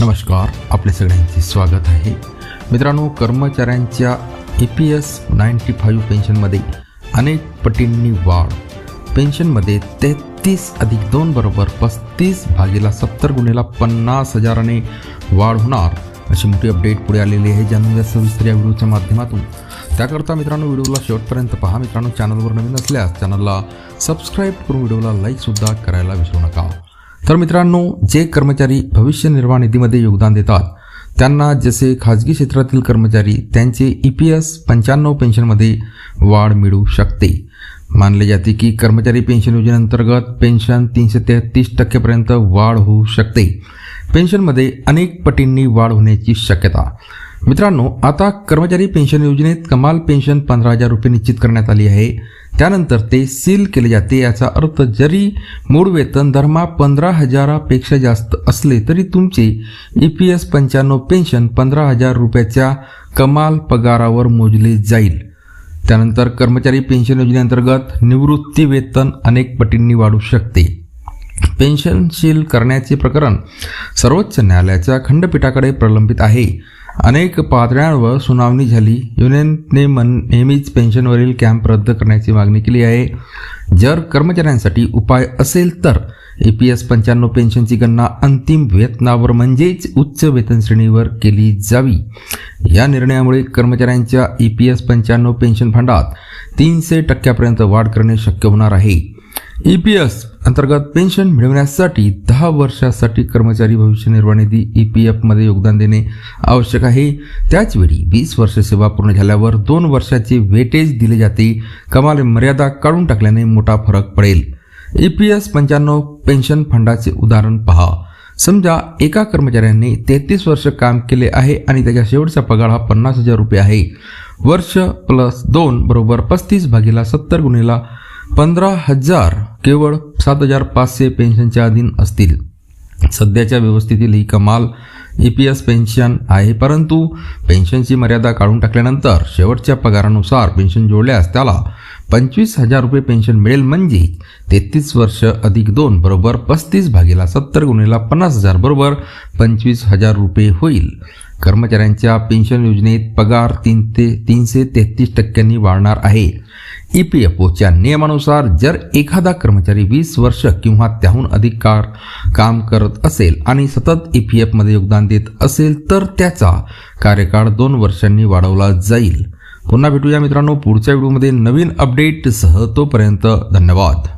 नमस्कार आपले सगळ्यांचे स्वागत आहे. मित्रांनो कर्मचाऱ्यांच्या E P S ninety five पेन्शनमध्ये अनेक पटींनी वाढ. पेन्शनमध्ये तेहतीस अधिक दोन बरोबर पस्तीस भागीला सत्तर गुन्हेला पन्नास हजाराने वाढ होणार अशी मोठी अपडेट पुढे आलेली आहे जाणून घ्या सविस्तर या व्हिडिओच्या माध्यमातून. त्याकरता मित्रांनो व्हिडिओला शेवटपर्यंत पहा. मित्रांनो चॅनलवर नवीन असल्यास चॅनलला सबस्क्राईब करून व्हिडिओला लाईकसुद्धा करायला विसरू नका. तर मित्रांनो जे कर्मचारी भविष्य निर्वाह निधीमध्ये योगदान देतात त्यांना जसे खाजगी क्षेत्रातील कर्मचारी त्यांचे ई पी एस पंच्याण्णव पेन्शनमध्ये वाढ मिळू शकते. मानले जाते की कर्मचारी पेन्शन योजनेअंतर्गत पेन्शन तीनशे तेहतीस टक्केपर्यंत वाढ होऊ शकते. पेन्शनमध्ये अनेक पटींनी वाढ होण्याची शक्यता. मित्रांनो आता कर्मचारी पेन्शन योजनेत कमाल पेन्शन पंधरा हजार रुपये निश्चित करण्यात आली आहे. त्यानंतर ते सील केले जाते याचा अर्थ जरी मूळ वेतन दरमहा पंधरा हजारापेक्षा जास्त असले तरी तुमचे ई पी एस पंच्याण्णव पेन्शन पंधरा हजार रुपयाच्या कमाल पगारावर मोजले जाईल. त्यानंतर कर्मचारी पेन्शन योजनेअंतर्गत निवृत्ती वेतन अनेक पटींनी वाढू शकते. पेन्शनशील करण्याचे प्रकरण सर्वोच्च न्यायालयाच्या खंडपीठाकडे प्रलंबित आहे. अनेक पातळ्यांवर सुनावणी झाली. युनियनने मन नेहमीच पेन्शनवरील कॅम्प रद्द करण्याची मागणी केली आहे. जर कर्मचाऱ्यांसाठी उपाय असेल तर ए पी एस पंच्याण्णव पेन्शनची गणना अंतिम वेतनावर म्हणजेच उच्च वेतन श्रेणीवर केली जावी. या निर्णयामुळे कर्मचाऱ्यांच्या ई पी एस पंच्याण्णव पेन्शन फंडात तीनशे टक्क्यापर्यंत वाढ करणे शक्य होणार आहे. ई पी एस अंतर्गत पेन्शन मिळवण्यासाठी दहा वर्षासाठी कर्मचारी भविष्य निर्वाह निधी ई पी एफमध्ये योगदान देणे आवश्यक आहे. त्याचवेळी वीस वर्ष सेवा पूर्ण झाल्यावर दोन वर्षाचे वेटेज दिले जाते. कमाल मर्यादा काढून टाकल्याने मोठा फरक पडेल. ई पी एस पंच्याण्णव पेन्शन फंडाचे उदाहरण पहा. समजा एका कर्मचाऱ्याने तेहतीस वर्ष काम केले आहे आणि त्याच्या शेवटचा पगार हा पन्नास हजार रुपये आहे. वर्ष प्लस दोन बरोबर पस्तीस भागीला सत्तर गुन्हेला पंधरा हजार केवळ सात हजार पाचशे पेन्शनच्या अधीन असतील. सध्याच्या व्यवस्थेतील ही कमाल ई पी एस पेन्शन आहे परंतु पेन्शनची मर्यादा काढून टाकल्यानंतर शेवटच्या पगारानुसार पेन्शन जोडल्यास त्याला पंचवीस हजार रुपये पेन्शन मिळेल म्हणजे तेहतीस वर्ष अधिक दोन बरोबर पस्तीस भागीला सत्तर गुणेला पन्नास हजार बरोबर पंचवीस हजार रुपये होईल. कर्मचाऱ्यांच्या पेन्शन योजनेत पगार तीन ते तीनशे तेहतीस टक्क्यांनी वाढणार आहे. ई पी एफ ओच्या नियमानुसार जर एखादा कर्मचारी वीस वर्ष किंवा त्याहून अधिक काळ काम करत असेल आणि सतत ई पी एफमध्ये योगदान देत असेल तर त्याचा कार्यकाळ दोन वर्षांनी वाढवला जाईल. पुन्हा भेटूया मित्रांनो पुढच्या व्हिडिओमध्ये नवीन अपडेटसह तोपर्यंत धन्यवाद.